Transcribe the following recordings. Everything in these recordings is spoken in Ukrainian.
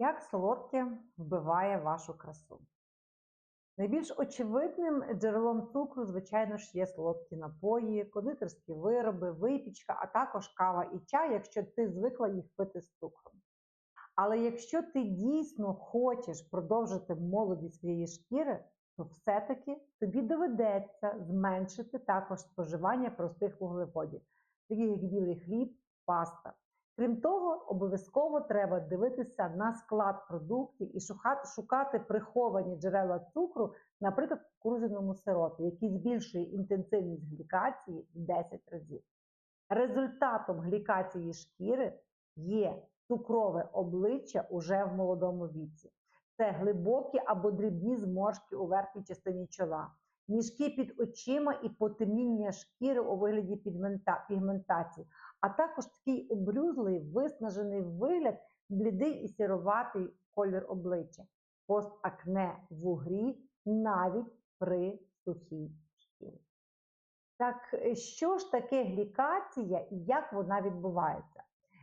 Як солодке вбиває вашу красу? Найбільш очевидним джерелом цукру, звичайно ж, є солодкі напої, кондитерські вироби, випічка, а також кава і чай, якщо ти звикла їх пити з цукром. Але якщо ти дійсно хочеш продовжити молодість своєї шкіри, то все-таки тобі доведеться зменшити також споживання простих вуглеводів, таких як білий хліб, паста. Крім того, обов'язково треба дивитися на склад продуктів і шукати, приховані джерела цукру, наприклад, в кукурудзяному сиропі, який збільшує інтенсивність глікації в 10 разів. Результатом глікації шкіри є цукрове обличчя уже в молодому віці. Це глибокі або дрібні зморшки у верхній частині чола, мішки під очима і потемніння шкіри у вигляді пігментації, а також такий обрюзлий, виснажений вигляд, блідий і сіроватий колір обличчя, постакне в угрі навіть при сухій шкірі. Так, що ж таке глікація і як вона відбувається?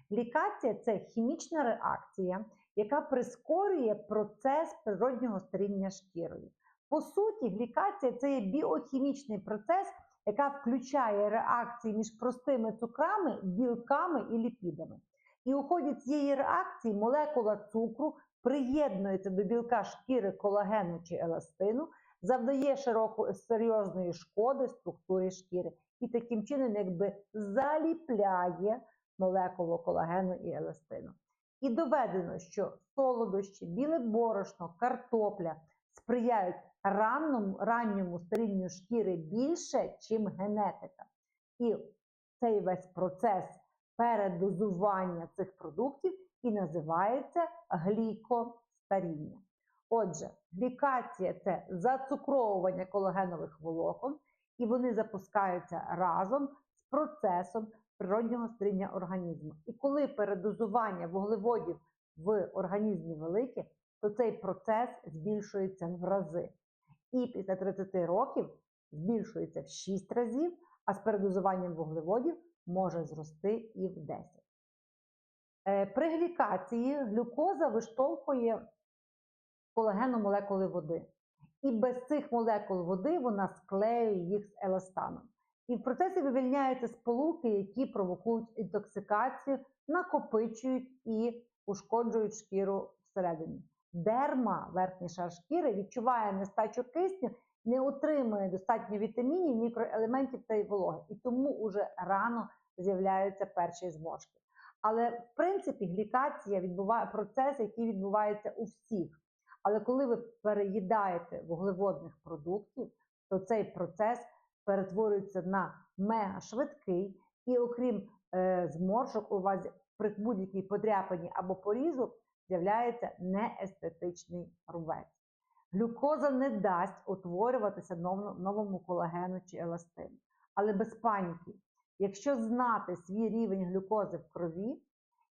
Глікація це хімічна реакція, яка прискорює процес природнього старіння шкірою. По суті, глікація це є біохімічний процес, яка включає реакції між простими цукрами, білками і ліпідами. І у ході цієї реакції молекула цукру приєднується до білка шкіри колагену чи еластину, завдає широко серйозної шкоди структурі шкіри і таким чином якби заліпляє молекулу колагену і еластину. І доведено, що солодощі, біле борошно, картопля сприяють ранному, ранньому старінню шкіри більше, чим генетика. І цей весь процес передозування цих продуктів і називається глікостаріння. Отже, глікація це зацукровування колагенових волокон, і вони запускаються разом з процесом природнього старіння організму. І коли передозування вуглеводів в організмі велике, то цей процес збільшується в рази. І після 30 років збільшується в 6 разів, а з передозуванням вуглеводів може зрости і в 10. Е, при глікації глюкоза виштовхує колагену молекули води. І без цих молекул води вона склеює їх з еластаном. І в процесі вивільняються сполуки, які провокують інтоксикацію, накопичують і ушкоджують шкіру всередині. Дерма, верхній шар шкіри, відчуває нестачу кисню, не отримує достатньо вітамінів, мікроелементів та й вологи. І тому уже рано з'являються перші зморшки. Але в принципі глікація відбуває процес, який відбувається у всіх. Але коли ви переїдаєте вуглеводних продуктів, то цей процес перетворюється на мега швидкий, і окрім е, зморшок, у вас при будь-якій подряпані або порізу з'являється неестетичний рубець. Глюкоза не дасть утворюватися новому колагену чи еластину. Але без паніки, якщо знати свій рівень глюкози в крові,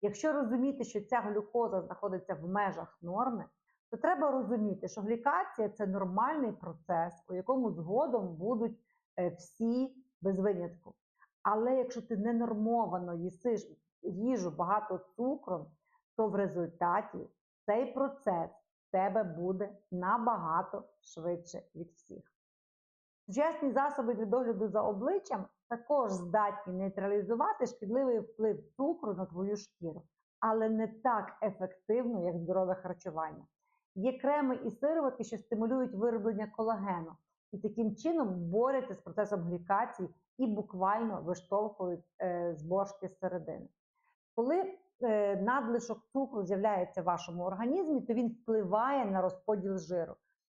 якщо розуміти, що ця глюкоза знаходиться в межах норми, то треба розуміти, що глікація це нормальний процес, у якому згодом будуть е, всі без винятку. Але якщо ти ненормовано їсиш їжу багато цукром, то в результаті цей процес в тебе буде набагато швидше від всіх. Сучасні засоби для догляду за обличчям також здатні нейтралізувати шкідливий вплив цукру на твою шкіру, але не так ефективно, як здорове харчування. Є креми і сироватки, що стимулюють вироблення колагену, і таким чином борються з процесом глікації і буквально виштовхують е, з середини. Коли надлишок цукру з'являється в вашому організмі, то він впливає на розподіл жиру.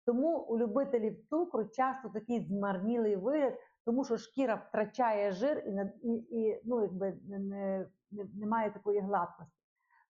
Тому у любителів цукру часто такий змарнілий вигляд, тому що шкіра втрачає жир і і, і ну, якби не, не, немає такої гладкості.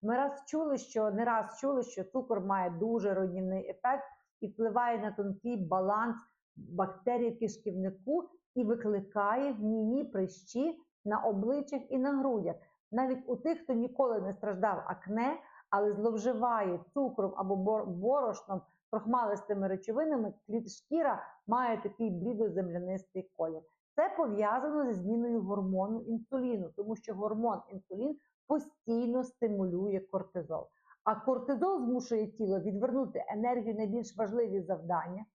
Ми раз чули, що не раз чули, що цукор має дуже руйнівний ефект і впливає на тонкий баланс бактерій в кишківнику і викликає гнійні прищі на обличчях і на грудях. Навіть у тих, хто ніколи не страждав акне, але зловживає цукром або борошном, крохмалистими речовинами, шкіра має такий блідоземлянистий колір. Це пов'язано зі зміною гормону інсуліну, тому що гормон інсулін постійно стимулює кортизол. А кортизол змушує тіло відвернути енергію на більш важливі завдання,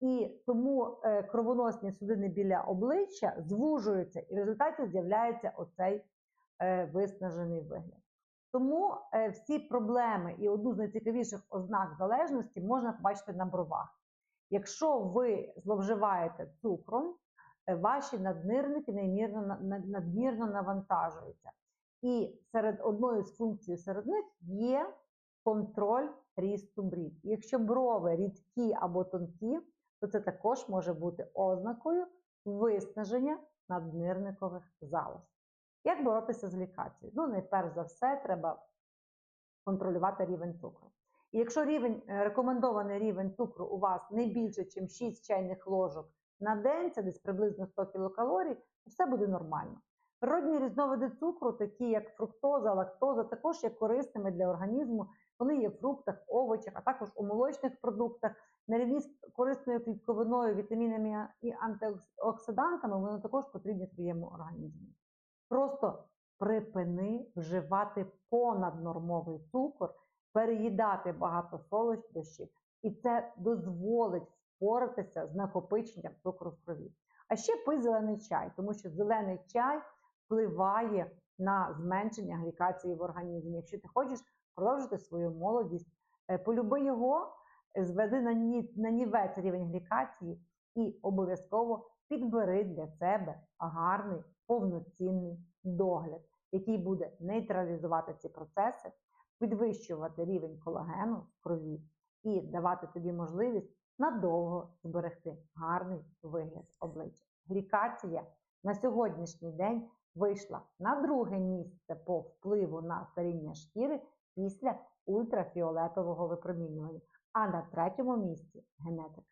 і тому е, кровоносні судини біля обличчя звужуються, і в результаті з'являється оцей виснажений вигляд. Тому е, всі проблеми і одну з найцікавіших ознак залежності можна побачити на бровах. Якщо ви зловживаєте цукром, е, ваші наднирники неймірно, на- на- надмірно навантажуються. І серед одної з функцій серед них є контроль рісту брів. Якщо брови рідкі або тонкі, то це також може бути ознакою виснаження наднирникових залоз. Як боротися з глікацією? Ну, найперш за все, треба контролювати рівень цукру. І якщо рівень, е, рекомендований рівень цукру у вас не більше, ніж 6 чайних ложок на день, це десь приблизно 100 кілокалорій, все буде нормально. Природні різновиди цукру, такі як фруктоза, лактоза, також є корисними для організму. Вони є в фруктах, овочах, а також у молочних продуктах. На рівні з корисною клітковиною, вітамінами і антиоксидантами вони також потрібні твоєму організму. Просто припини вживати понаднормовий цукор, переїдати багато солодощів, і це дозволить впоратися з накопиченням цукру в крові. А ще пий зелений чай, тому що зелений чай впливає на зменшення глікації в організмі. Якщо ти хочеш продовжити свою молодість, е, полюби його, е, зведи на, на нівець рівень глікації і обов'язково підбери для себе гарний повноцінний догляд, який буде нейтралізувати ці процеси, підвищувати рівень колагену в крові і давати тобі можливість надовго зберегти гарний вигляд обличчя. Глікація на сьогоднішній день вийшла на друге місце по впливу на старіння шкіри після ультрафіолетового випромінювання, а на третьому місці генетика.